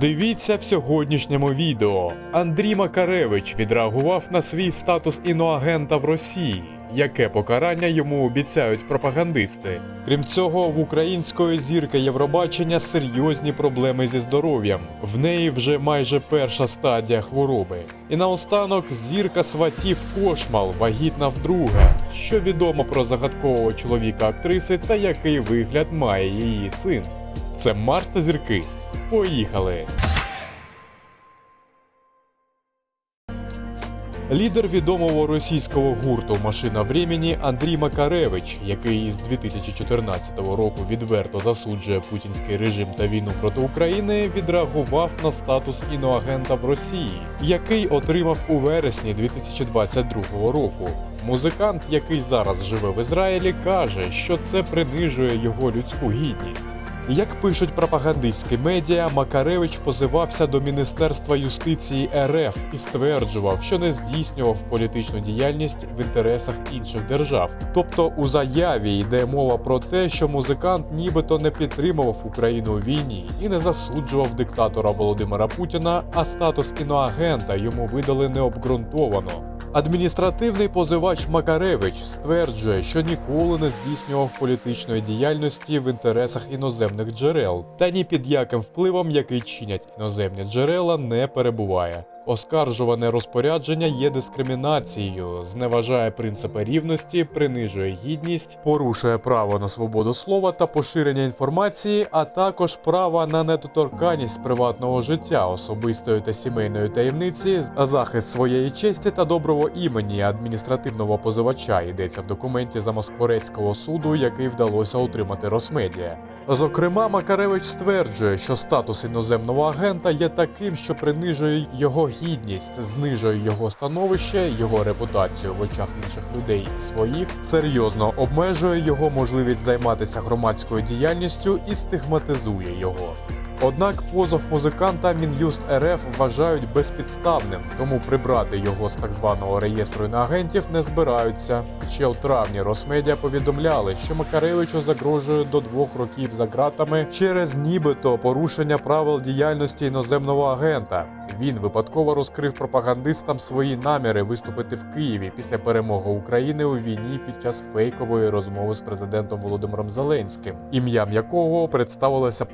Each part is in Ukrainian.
Дивіться в сьогоднішньому відео. Андрій Макаревич відреагував на свій статус іноагента в Росії. Яке покарання йому обіцяють пропагандисти? Крім цього, в української зірки Євробачення серйозні проблеми зі здоров'ям. В неї вже майже перша стадія хвороби. І наостанок зірка сватів Кошмал вагітна вдруге. Що відомо про загадкового чоловіка актриси та який вигляд має її син? Це Марс та зірки. Поїхали! Лідер відомого російського гурту Машина времени Андрій Макаревич, який із 2014 року відверто засуджує путінський режим та війну проти України, відреагував на статус іноагента в Росії, який отримав у вересні 2022 року. Музикант, який зараз живе в Ізраїлі, каже, що це принижує його людську гідність. Як пишуть пропагандистські медіа, Макаревич позивався до Міністерства юстиції РФ і стверджував, що не здійснював політичну діяльність в інтересах інших держав. Тобто у заяві йде мова про те, що музикант нібито не підтримував Україну у війні і не засуджував диктатора Володимира Путіна, а статус іноагента йому видали необґрунтовано. Адміністративний позивач Макаревич стверджує, що ніколи не здійснював політичної діяльності в інтересах іноземних джерел, та ні під яким впливом, який чинять іноземні джерела, не перебуває. Оскаржуване розпорядження є дискримінацією, зневажає принципи рівності, принижує гідність, порушує право на свободу слова та поширення інформації, а також права на недоторканність приватного життя, особистої та сімейної таємниці, захист своєї честі та доброго імені адміністративного позивача йдеться в документі Замоскворецького суду, який вдалося отримати Росмедіа. Зокрема, Макаревич стверджує, що статус іноземного агента є таким, що принижує його гідність, знижує його становище, його репутацію в очах інших людей і своїх, серйозно обмежує його можливість займатися громадською діяльністю і стигматизує його. Однак позов музиканта Мін'юст РФ вважають безпідставним, тому прибрати його з так званого реєстру іноагентів не збираються. Ще у травні Росмедіа повідомляли, що Макаревичу загрожує до двох років за ґратами через нібито порушення правил діяльності іноземного агента. Він випадково розкрив пропагандистам свої наміри виступити в Києві після перемоги України у війні під час фейкової розмови з президентом Володимиром Зеленським, ім'ям якого представилися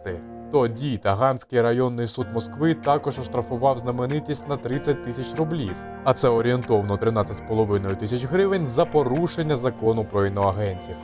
пранкери-пародисти. Тоді Таганський районний суд Москви також оштрафував знаменитість на 30 тисяч рублів, а це орієнтовно 13,5 тисяч гривень за порушення закону про іноагентів.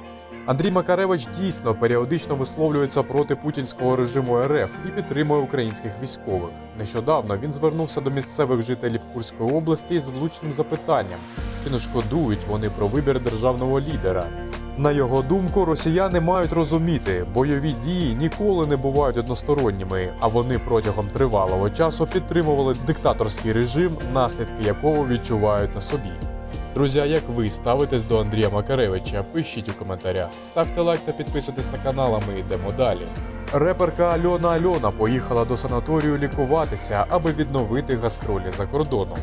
Андрій Макаревич дійсно періодично висловлюється проти путінського режиму РФ і підтримує українських військових. Нещодавно він звернувся до місцевих жителів Курської області з влучним запитанням: чи не шкодують вони про вибір державного лідера? На його думку, росіяни мають розуміти, бойові дії ніколи не бувають односторонніми, а вони протягом тривалого часу підтримували диктаторський режим, наслідки якого відчувають на собі. Друзі, як ви ставитесь до Андрія Макаревича? Пишіть у коментарях, ставте лайк та підписуйтесь на канал, а ми йдемо далі. Реперка Альона Альона поїхала до санаторію лікуватися, аби відновити гастролі за кордоном.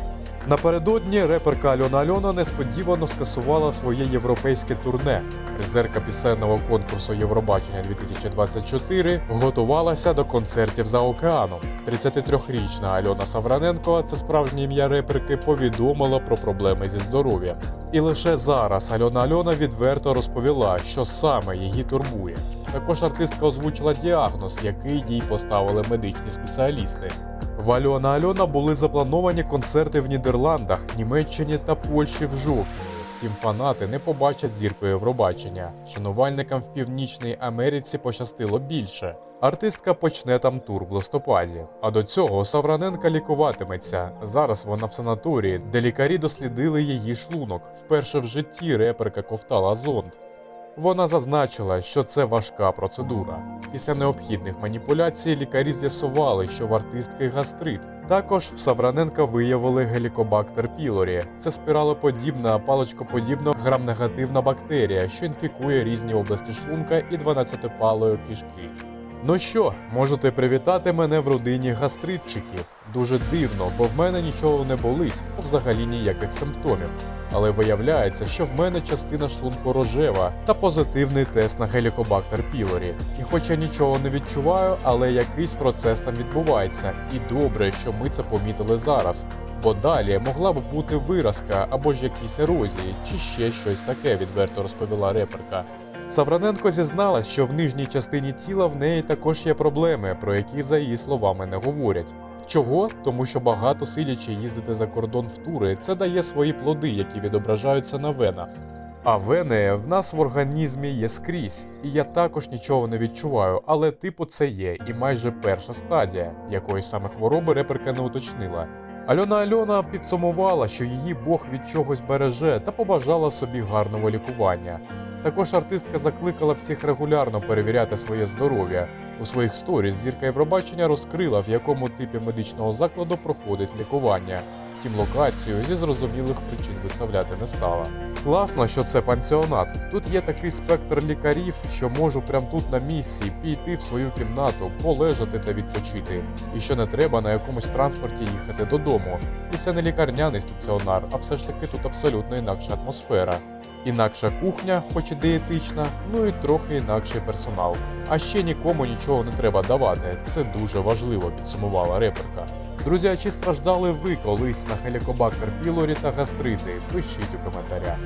Напередодні реперка Альона Альона несподівано скасувала своє європейське турне. Призерка пісенного конкурсу Євробачення 2024 готувалася до концертів за океаном. 33-річна Альона Савраненко, це справжнє ім'я реперки, повідомила про проблеми зі здоров'ям. І лише зараз Альона Альона відверто розповіла, що саме її турбує. Також артистка озвучила діагноз, який їй поставили медичні спеціалісти. В Альона Альона були заплановані концерти в Нідерландах, Німеччині та Польщі в жовтні. Втім, фанати не побачать зірку Євробачення. Шанувальникам в Північній Америці пощастило більше. Артистка почне там тур в листопаді. А до цього Савраненка лікуватиметься. Зараз вона в санаторії, де лікарі дослідили її шлунок. Вперше в житті реперка ковтала зонд. Вона зазначила, що це важка процедура. Після необхідних маніпуляцій лікарі з'ясували, що в артистки гастрит. Також в Савраненка виявили гелікобактер пілорі. Це спіралоподібна, паличкоподібна грамнегативна бактерія, що інфікує різні області шлунка і 12-палої кишки. Ну що, можете привітати мене в родині гастритчиків. Дуже дивно, бо в мене нічого не болить, взагалі ніяких симптомів. Але виявляється, що в мене частина шлунку рожева та позитивний тест на гелікобактер пілорі. І хоч я нічого не відчуваю, але якийсь процес там відбувається, і добре, що ми це помітили зараз. Бо далі могла б бути виразка або ж якісь ерозії, чи ще щось таке, відверто розповіла реперка. Савраненко зізналась, що в нижній частині тіла в неї також є проблеми, про які за її словами не говорять. Чого? Тому що багато сидячи їздити за кордон в тури, це дає свої плоди, які відображаються на венах. А вени в нас в організмі є скрізь, і я також нічого не відчуваю, але типу це є, і майже перша стадія, якої саме хвороби реперка не уточнила. Альона Альона підсумувала, що її Бог від чогось береже та побажала собі гарного лікування. Також артистка закликала всіх регулярно перевіряти своє здоров'я. У своїх сторіс зірка Євробачення розкрила, в якому типі медичного закладу проходить лікування. Втім, локацію зі зрозумілих причин виставляти не стала. Класно, що це пансіонат. Тут є такий спектр лікарів, що можу прямо тут на місці піти в свою кімнату, полежати та відпочити. І що не треба на якомусь транспорті їхати додому. І це не лікарняний стаціонар, а все ж таки тут абсолютно інакша атмосфера. Інакша кухня, хоч і диетична, ну і трохи інакший персонал. А ще нікому нічого не треба давати. Це дуже важливо, підсумувала реперка. Друзі, а чи страждали ви колись на хелікобактер пілорі та гастрити? Пишіть у коментарях.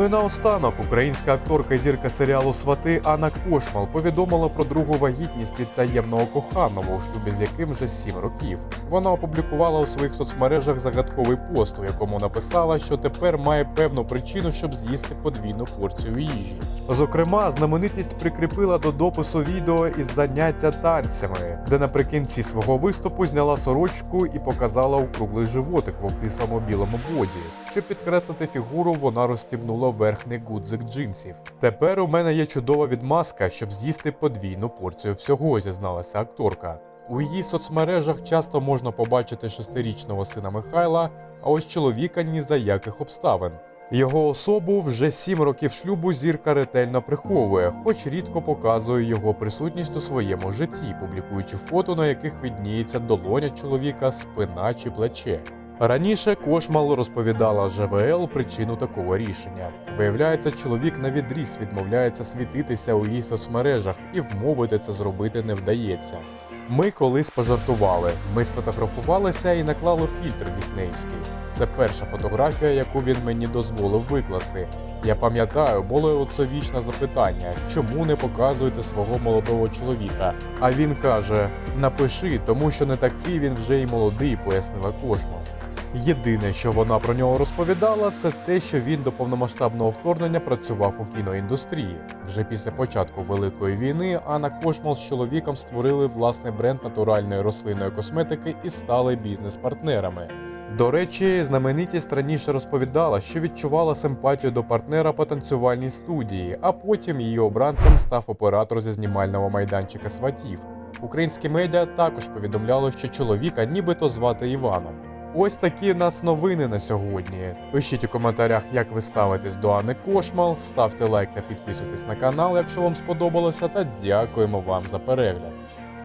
Ну і наостанок українська акторка і зірка серіалу Свати Анна Кошмал повідомила про другу вагітність від таємного коханого, у шлюбі з яким вже 7 років. Вона опублікувала у своїх соцмережах загадковий пост, у якому написала, що тепер має певну причину, щоб з'їсти подвійну порцію їжі. Зокрема, знаменитість прикріпила до допису відео із заняття танцями, де наприкінці свого виступу зняла сорочку і показала округлий животик в обтислому білому боді. Щоб підкреслити фігуру, вона розстібнула верхній гудзик джинсів. Тепер у мене є чудова відмазка, щоб з'їсти подвійну порцію всього, зізналася акторка. У її соцмережах часто можна побачити шестирічного сина Михайла, а ось чоловіка ні за яких обставин. Його особу вже сім років шлюбу зірка ретельно приховує, хоч рідко показує його присутність у своєму житті, публікуючи фото, на яких відніється долоня чоловіка, спина чи плече. Раніше Кошмал розповідала ЖВЛ причину такого рішення. Виявляється, чоловік на відріз відмовляється світитися у її соцмережах, і вмовити це зробити не вдається. Ми колись пожартували. Ми сфотографувалися і наклали фільтр Діснеївський. Це перша фотографія, яку він мені дозволив викласти. Я пам'ятаю, було оце вічне запитання, чому не показуєте свого молодого чоловіка. А він каже: напиши, тому що не такий він вже й молодий, пояснила Кошмал. Єдине, що вона про нього розповідала, це те, що він до повномасштабного вторгнення працював у кіноіндустрії. Вже після початку великої війни Анна Кошмал з чоловіком створили власний бренд натуральної рослинної косметики і стали бізнес-партнерами. До речі, знаменитість раніше розповідала, що відчувала симпатію до партнера по танцювальній студії, а потім її обранцем став оператор зі знімального майданчика сватів. Українські медіа також повідомляли, що чоловіка нібито звати Іваном. Ось такі в нас новини на сьогодні. Пишіть у коментарях, як ви ставитесь до Анни Кошмал, ставте лайк та підписуйтесь на канал, якщо вам сподобалося, та дякуємо вам за перегляд.